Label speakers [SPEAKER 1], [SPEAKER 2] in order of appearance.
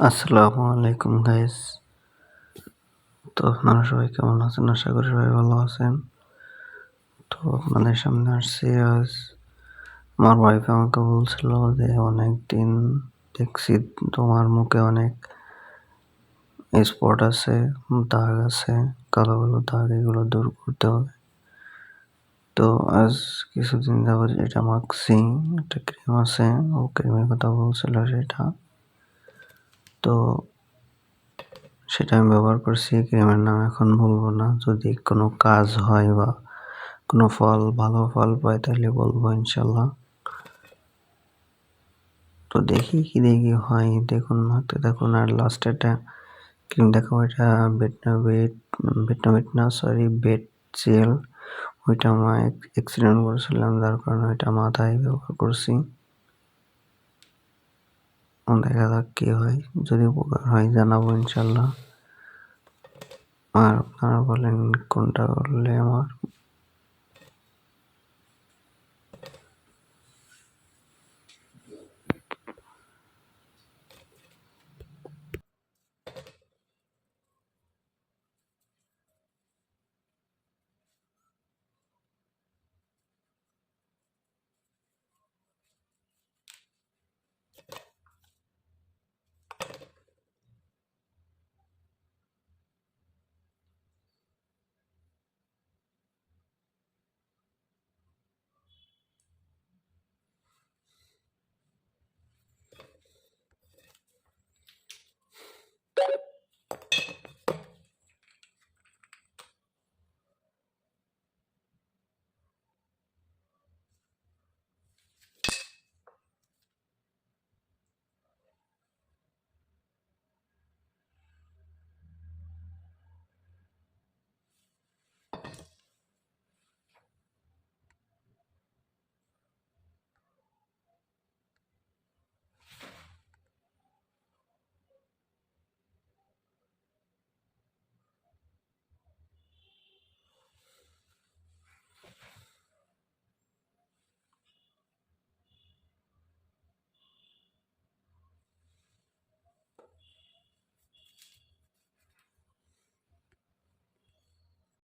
[SPEAKER 1] আসসালামু আলাইকুম গাইস তো আপনারা সবাই কেমন আছেন? আশা করি সবাই ভালো আছেন। তো আপনাদের সামনে আসছি আজ। আমার ওয়াইফ আমাকে বলছিল যে অনেক দিন দেখছি তোমার মুখে অনেক স্পট আছে, দাগ আছে, কালো কালো দাগ, এগুলো দূর করতে হবে। তো আজ কিছুদিন যাবত এটা মাখছি, একটা ক্রিম আছে, ও ক্রিমের কথা বলছিল সেটা। তো সেটা আমি ব্যবহার করছি, ক্রিমের নাম এখন বলব না। যদি কোনো কাজ হয় বা কোনো ফল, ভালো ফল পাই তাহলে বলব ইনশাল্লাহ। তো দেখি কি দেখি হয়, দেখুন মাত্র দেখুন, আর লাস্ট এটা ক্রিম দেখাবো, এটা বেটনাবিট বেটনাবিট না সরি বেট জেল ওইটা আমার অ্যাক্সিডেন্ট করেছিলাম, যার কারণে ওইটা মাথায় ব্যবহার করছি। দেখা যাক কি হয়। যদি উপকার হয়, জানাব ইনশাল্লাহ। আর আপনারা বলেন কোনটা করলে আমার